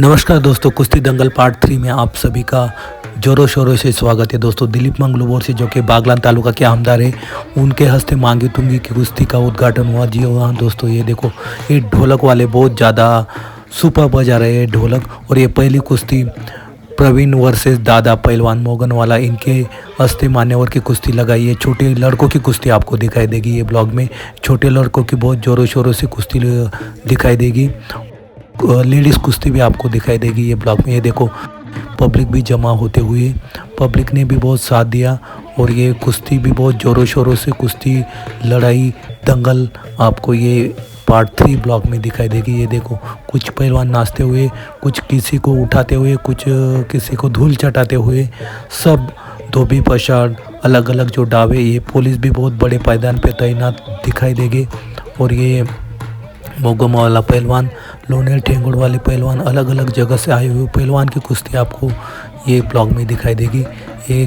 नमस्कार दोस्तों, कुश्ती दंगल पार्ट थ्री में आप सभी का जोरों शोरों से स्वागत है। दोस्तों, दिलीप मंगलूर से जो कि बागलान तालुका के आमदार है, उनके हस्ते मांगी तुंगी की कुश्ती का उद्घाटन हुआ। जी हाँ दोस्तों, ये देखो, ये ढोलक वाले बहुत ज़्यादा सुपर बजा रहे हैं ढोलक और ये पहली कुश्ती प्रवीण वर्सेस दादा पहलवान मोगन वाला, इनके हस्ते मान्यवर की कुश्ती लगाई है। छोटे लड़कों की कुश्ती आपको दिखाई देगी ये ब्लॉग में। छोटे लड़कों की बहुत ज़ोरों शोरों से कुश्ती दिखाई देगी। लेडीज़ कुश्ती भी आपको दिखाई देगी ये ब्लॉक में। ये देखो, पब्लिक भी जमा होते हुए, पब्लिक ने भी बहुत साथ दिया और ये कुश्ती भी बहुत ज़ोरों शोरों से कुश्ती लड़ाई, दंगल आपको ये पार्ट थ्री ब्लॉक में दिखाई देगी। ये देखो, कुछ पहलवान नाचते हुए, कुछ किसी को उठाते हुए, कुछ किसी को धूल चटाते हुए, सब धोबी पछाड़ अलग अलग जो डावे ये पुलिस भी बहुत बड़े पायदान पे तैनात दिखाई देगी और ये मोगम वाला पहलवान, लोनेल ठेंगुड़ वाले पहलवान अलग अलग जगह से आए हुए पहलवान की कुश्ती आपको ये ब्लॉग में दिखाई देगी। ये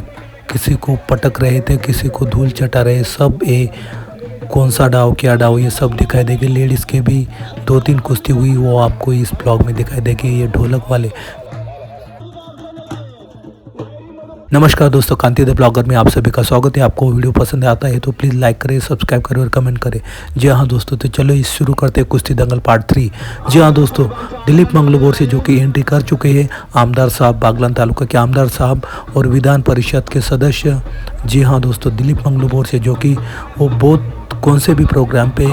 किसी को पटक रहे थे, किसी को धूल चटा रहे, सब ये कौन सा डाव, क्या डाव, ये सब दिखाई देगी। लेडीज़ के भी दो तीन कुश्ती हुई, वो आपको इस ब्लॉग में दिखाई देगी। ये ढोलक वाले नमस्कार दोस्तों, कांति द ब्लॉगर में आप सभी का स्वागत है। आपको वीडियो पसंद आता है तो प्लीज़ लाइक करें, सब्सक्राइब करें और कमेंट करें। जी हाँ दोस्तों तो चलो इस शुरू करते हैं कुश्ती दंगल पार्ट थ्री जी हाँ दोस्तों, दिलीप मंगलोर से जो कि एंट्री कर चुके हैं, आमदार साहब, बागलान तालुका के आमदार साहब और विधान परिषद के सदस्य। जी हाँ दोस्तों, दिलीप मंगलोर से जो कि वो बहुत कौन से भी प्रोग्राम पे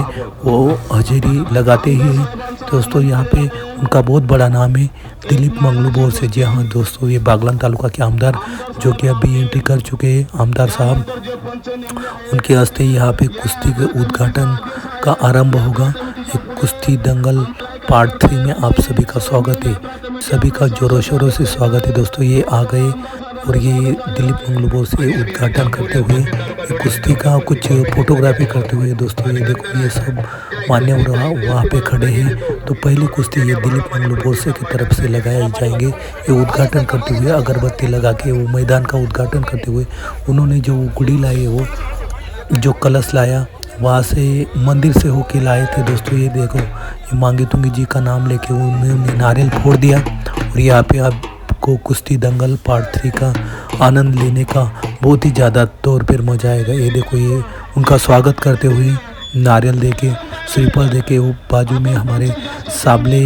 वो हाजिरी लगाते ही हैं। दोस्तों, यहाँ पे उनका बहुत बड़ा नाम है दिलीप मंगलू बोर से। जी हाँ दोस्तों, ये बागलान तालुका के आमदार जो कि अभी एंट्री कर चुके हैं आमदार साहब। उनके हस्ते यहाँ पे कुश्ती के उद्घाटन का आरंभ होगा। एक कुश्ती दंगल पार्ट थ्री में आप सभी का स्वागत है। सभी का जोरों शोरों से स्वागत है। दोस्तों, ये आ गए और ये दिलीप मंगलूबो से उद्घाटन करते हुए कुश्ती का कुछ फोटोग्राफी करते हुए, दोस्तों, ये देखो, ये सब मान्य वहाँ पे खड़े हैं। तो पहली कुश्ती ये दिलीप मंगलूर से की तरफ़ से लगाए जाएँगे। ये उद्घाटन करते हुए अगरबत्ती लगा के, वो मैदान का उद्घाटन करते हुए उन्होंने जो गुड़ी लाई वो जो कलश लाया, वहाँ से मंदिर से होके लाए थे। दोस्तों, ये देखो, ये मांगे तुंगी जी का नाम लेके उन्होंने नारियल फोड़ दिया और यहाँ पे आप को कुश्ती दंगल पार्ट थ्री का आनंद लेने का बहुत ही ज़्यादा तौर पर मज़ा आएगा। ये देखो, ये उनका स्वागत करते हुए नारियल दे के, श्रीफल दे के, वो बाजू में हमारे साबले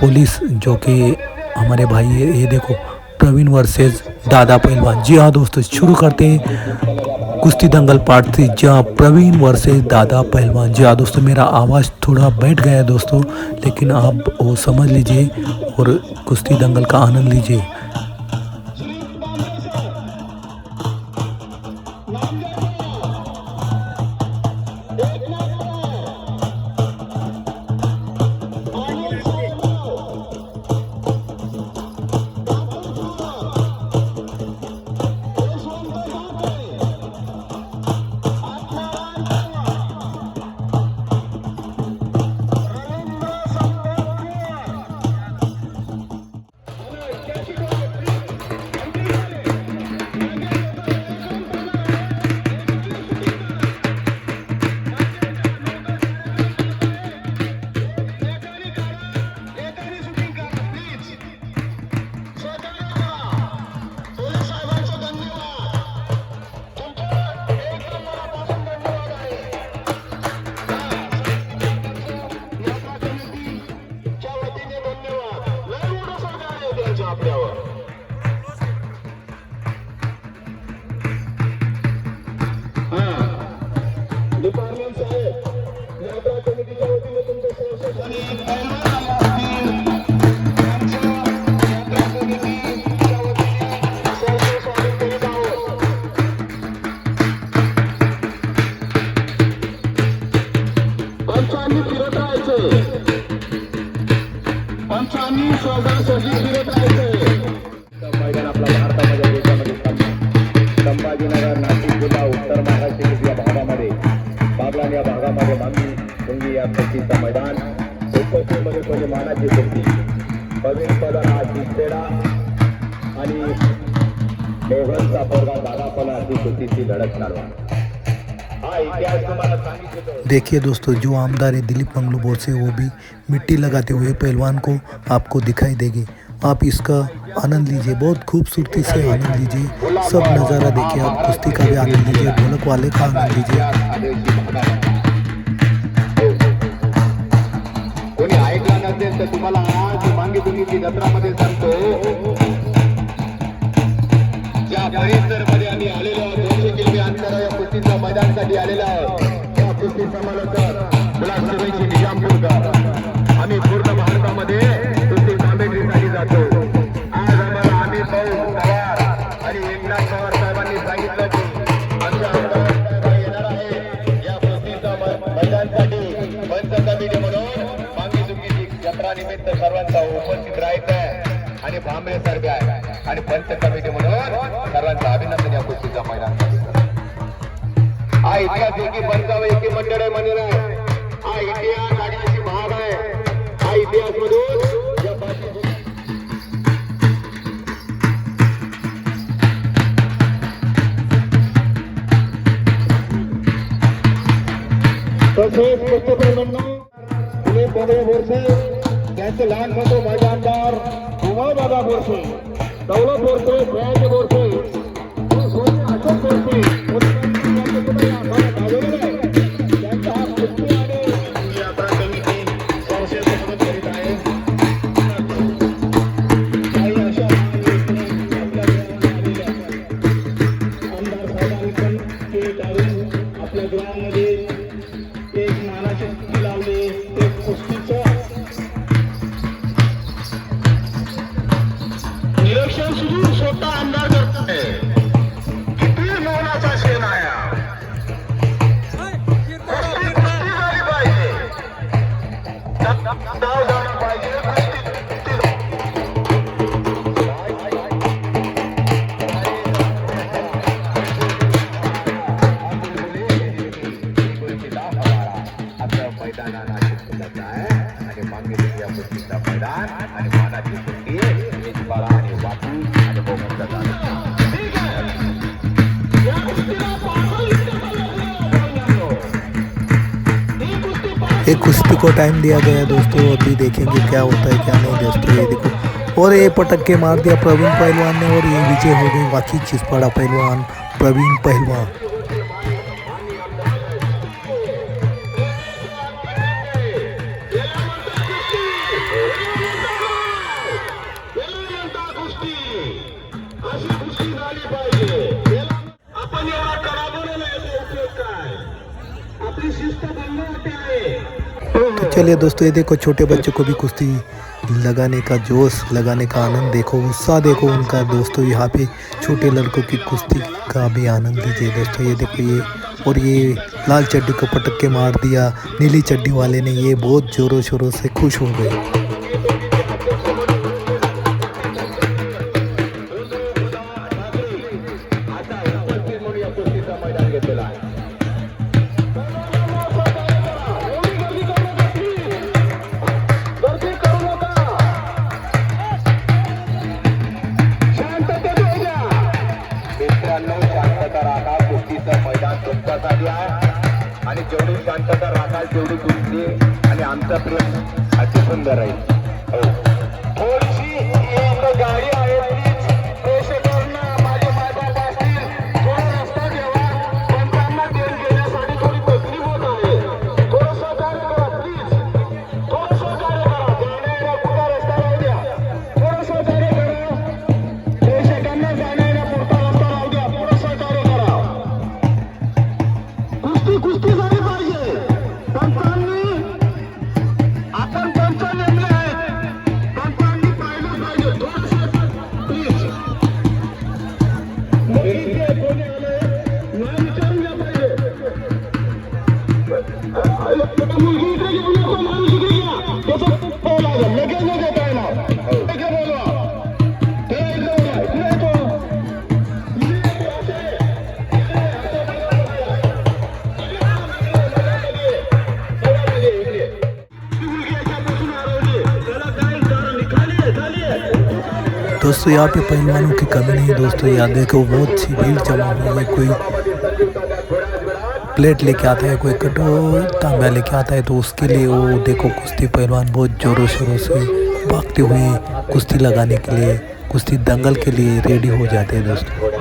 पुलिस जो कि हमारे भाई है, ये देखो, प्रवीण वर्सेस दादा पहलवान। जी हाँ दोस्तों, शुरू करते हैं। कुश्ती दंगल पार्ट थी, जहाँ प्रवीण वर्सेस दादा पहलवान। जी हाँ दोस्तों, मेरा आवाज़ थोड़ा बैठ गया है दोस्तों, लेकिन आप वो समझ लीजिए और कुश्ती दंगल का आनंद लीजिए। फिरत मैदान आपला भारतामध्ये देशामध्ये संभाजीनगर नाशिक जिल्हा उत्तर महाराष्ट्र या भागामध्ये बागलान या भागामध्ये मागणी डोंगी या कुस्तीचं मैदान उपस्थितीमध्ये म्हणजे मानाची कुस्ती प्रवीण पदर हा आणि मोहनचा पोरगा दादा पण अशी लढत चालवा हा इतिहास तुम्हाला देखिए दोस्तों, जो आमदार है दिलीप मंगलू बोरसे वो भी मिट्टी लगाते हुए पहलवान को आपको दिखाई देगी। आप इसका आनंद लीजिए, बहुत खूबसूरती से आनंद लीजिए। सब नज़ारा देखिए आप, कुश्ती का भी आनंद लीजिए, ढोलक वाले का आनंद लीजिए। तुम्हाला आज जत्रामध्ये सांगतो. ज्या परिसर मध्ये आम्ही आलेलो आहोत, दोनशे मैदानासाठी आहोत. त्या कुस्ती समालोचक मुलासुरेची निजामपूरकर आम्ही पूर्ण भारतामध्ये कुस्ती कॉमेंट्रीसाठी जातो. आज आम्हाला आम्ही भाऊ पवार आणि एकनाथ पवार साहेबांनी सांगितलं की आमच्या आमदार येणार आहे या कुस्तीच्या महिलांसाठी पंच कमिटी म्हणून मागणी चुकीची जत्रा सर्वांचा उपस्थित राहायचं आहे आणि भांबळे सर्वे आहे. आणि पंच कमिटी हा इतिहास एकी पंचावन्न एकी मंडळ आहे म्हणून आहे हा। इतिहास आदिवासी भाग आहे हा। इतिहास मधून दौलत बोरसे बोरसे अशोक बोरसे मैदान एक कुश्ती को टाइम दिया गया दोस्तों अभी देखेंगे क्या होता है, क्या नहीं दोस्तों, ये देखो। और ये पटक के मार दिया प्रवीण पहलवान ने और ये विजय हो गई बाकी चिस्पाड़ा पहलवान, प्रवीण पहलवान। चलिए दोस्तों, ये देखो छोटे बच्चों को भी कुश्ती लगाने का जोश, लगाने का आनंद, देखो, उत्साह, देखो उनका दोस्तों, यहाँ पे छोटे लड़कों की कुश्ती का भी आनंद लीजिए दोस्तों, ये देखो ये, और ये लाल चड्डी को पटक के मार दिया, नीली चड्डी वाले ने ये बहुत जोरों शोरों से खुश हो गए। दोस्तों, यहाँ पे पहलवानों की कमी नहीं है दोस्तों। यहाँ देखो, बहुत अच्छी भीड़ जमा हुई है। कोई प्लेट लेके आता है, कोई कटो तांबा लेके आता है तो उसके लिए वो देखो, कुश्ती पहलवान बहुत जोरों शोरों से भागते हुए कुश्ती लगाने के लिए, कुश्ती दंगल के लिए रेडी हो जाते हैं दोस्तों।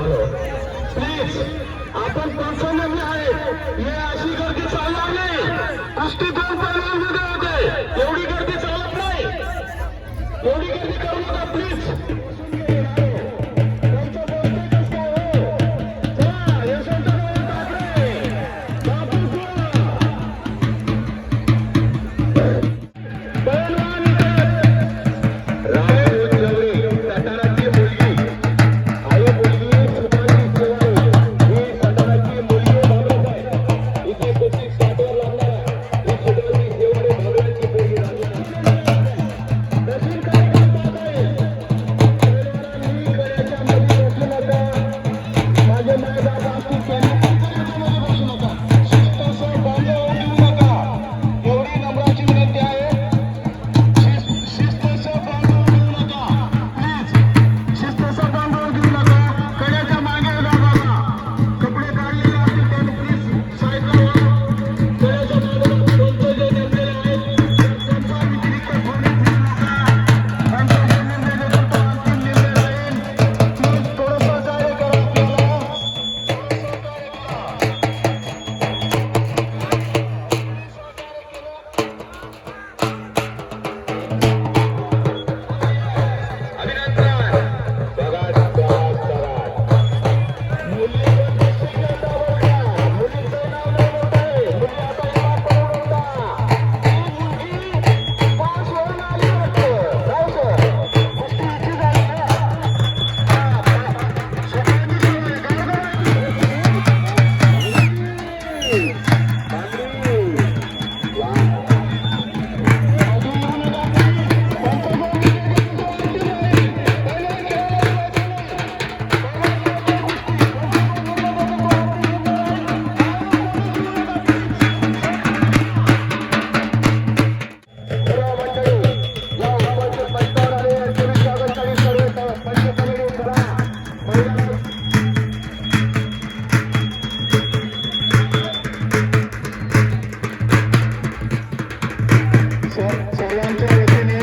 सर्वांच्या वतीने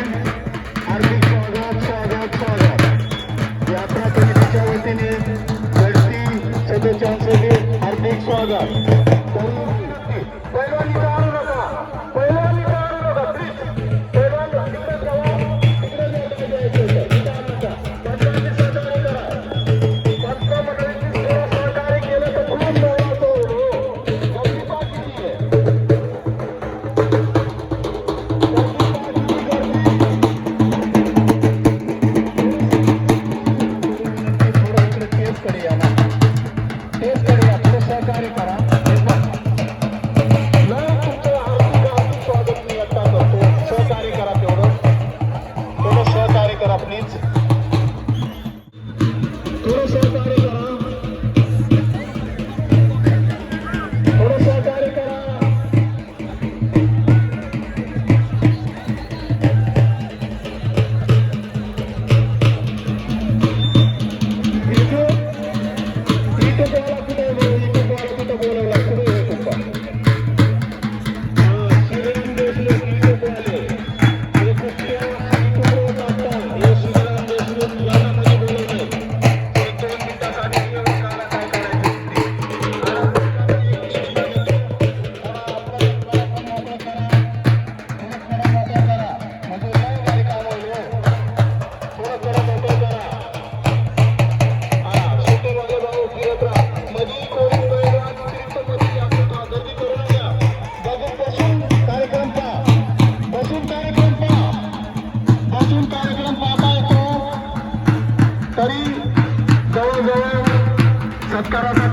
हार्दिक स्वागत स्वागत स्वागत यात्रा कमिटीच्या वतीने गडती सदस्यांसाठी हार्दिक स्वागत máscaras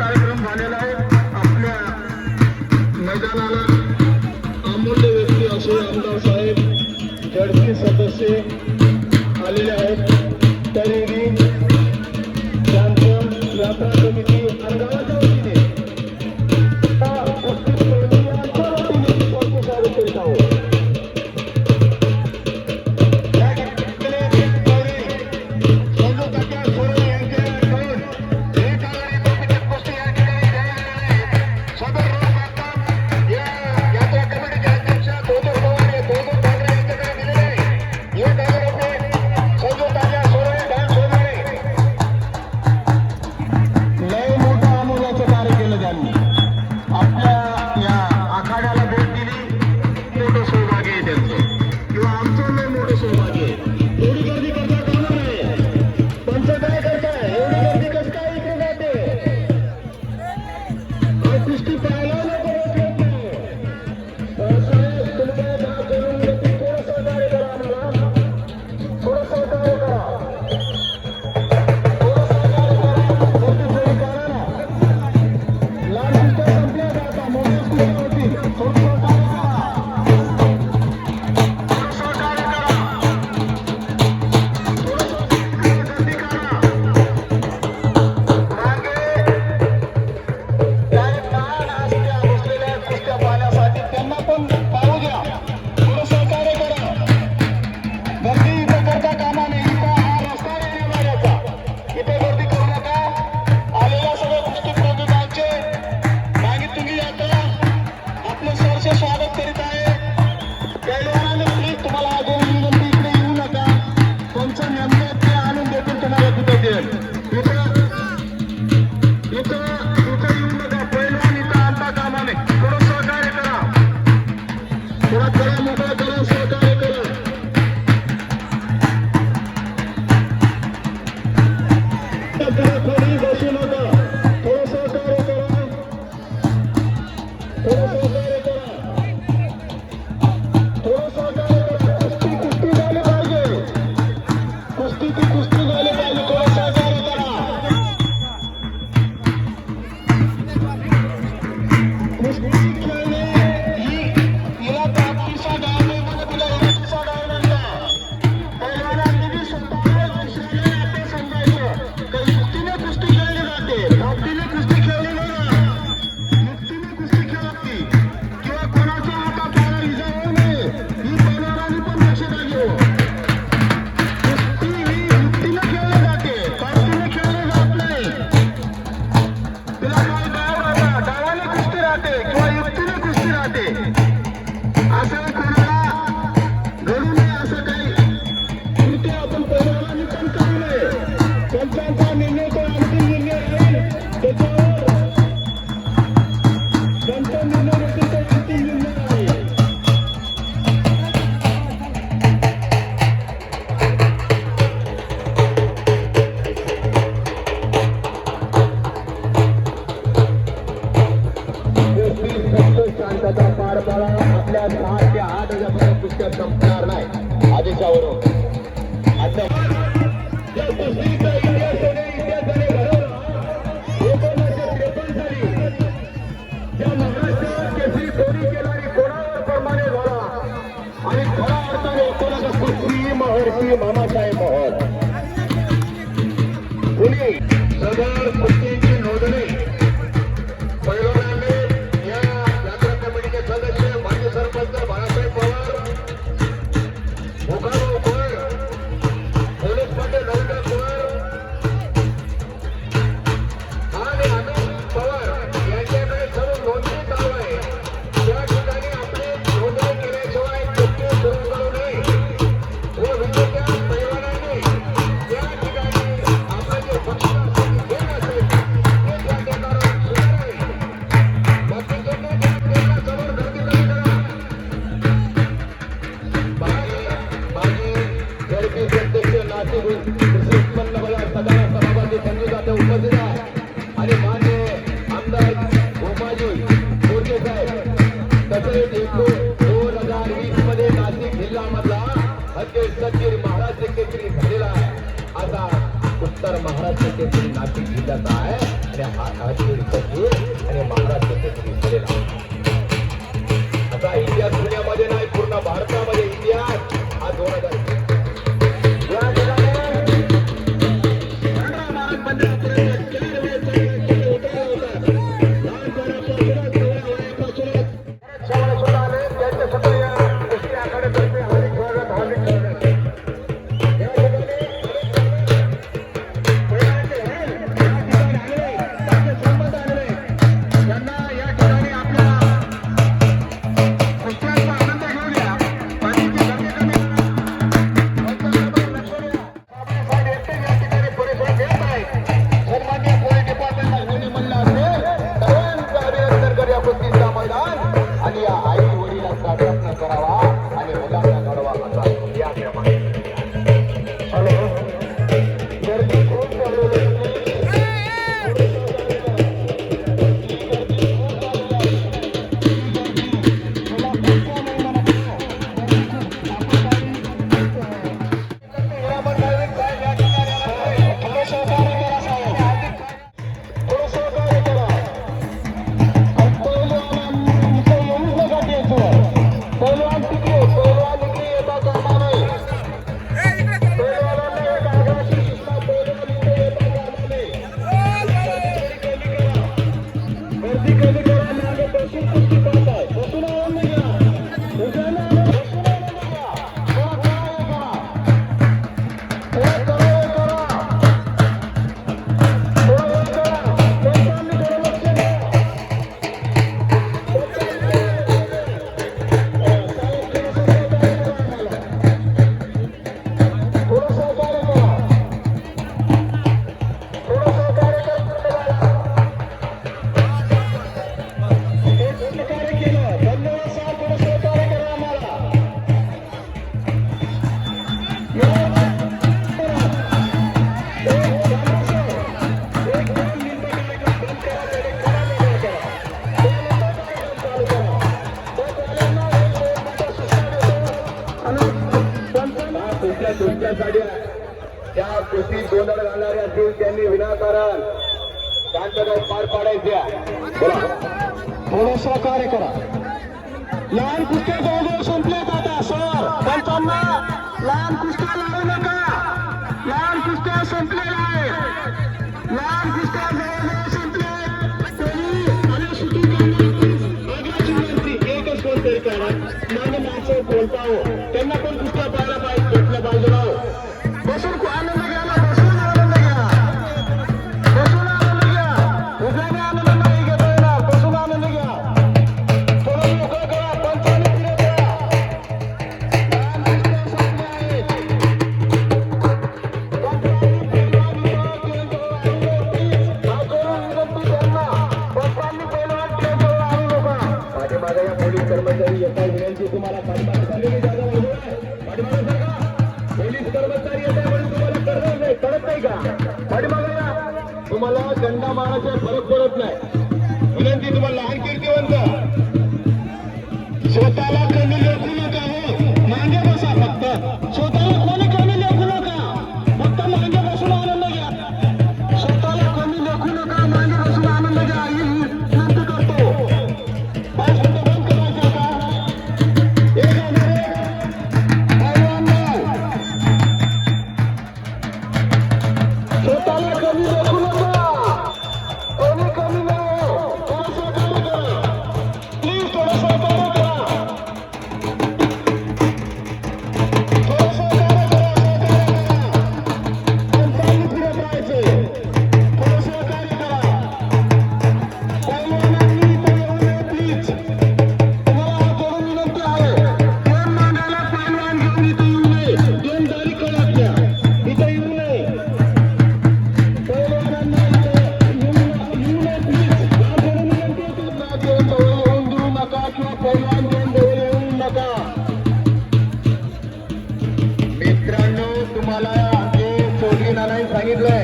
सांगितलंय.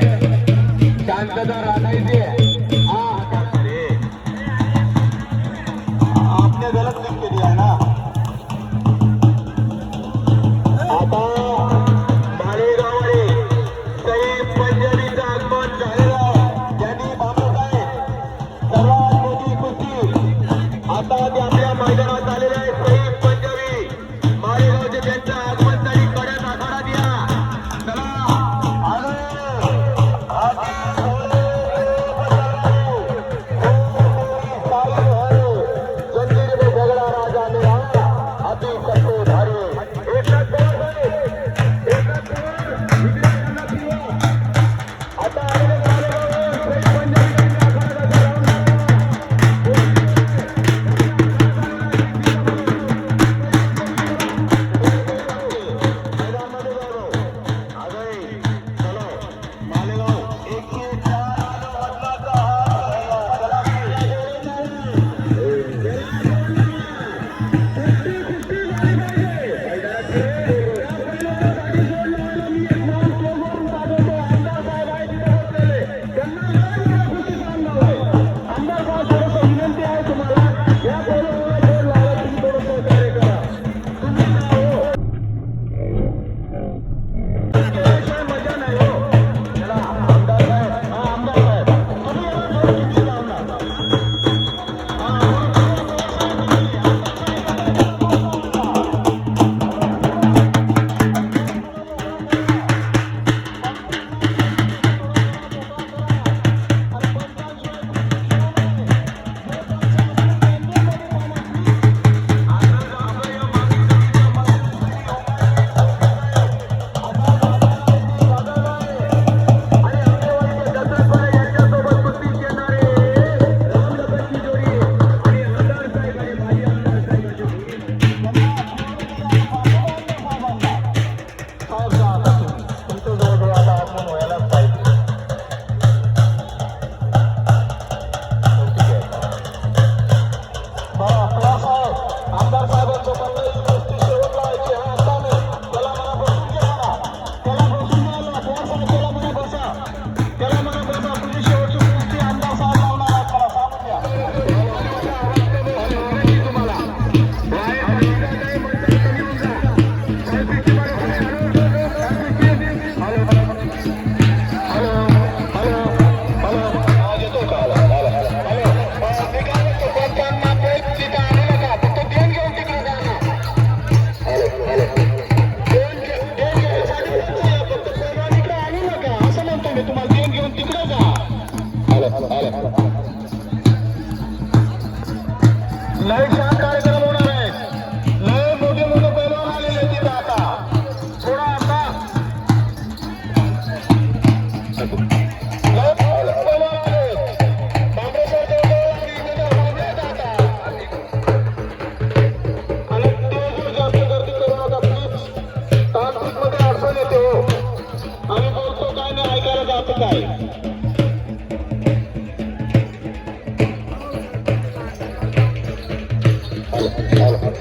शांतता राखायची.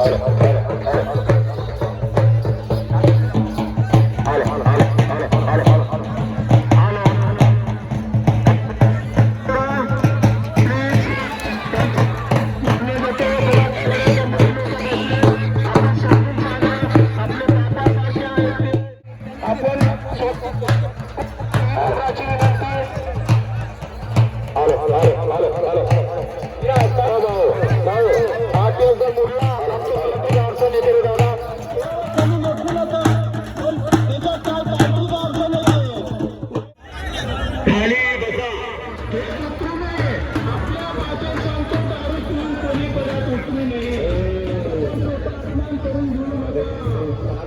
para, para.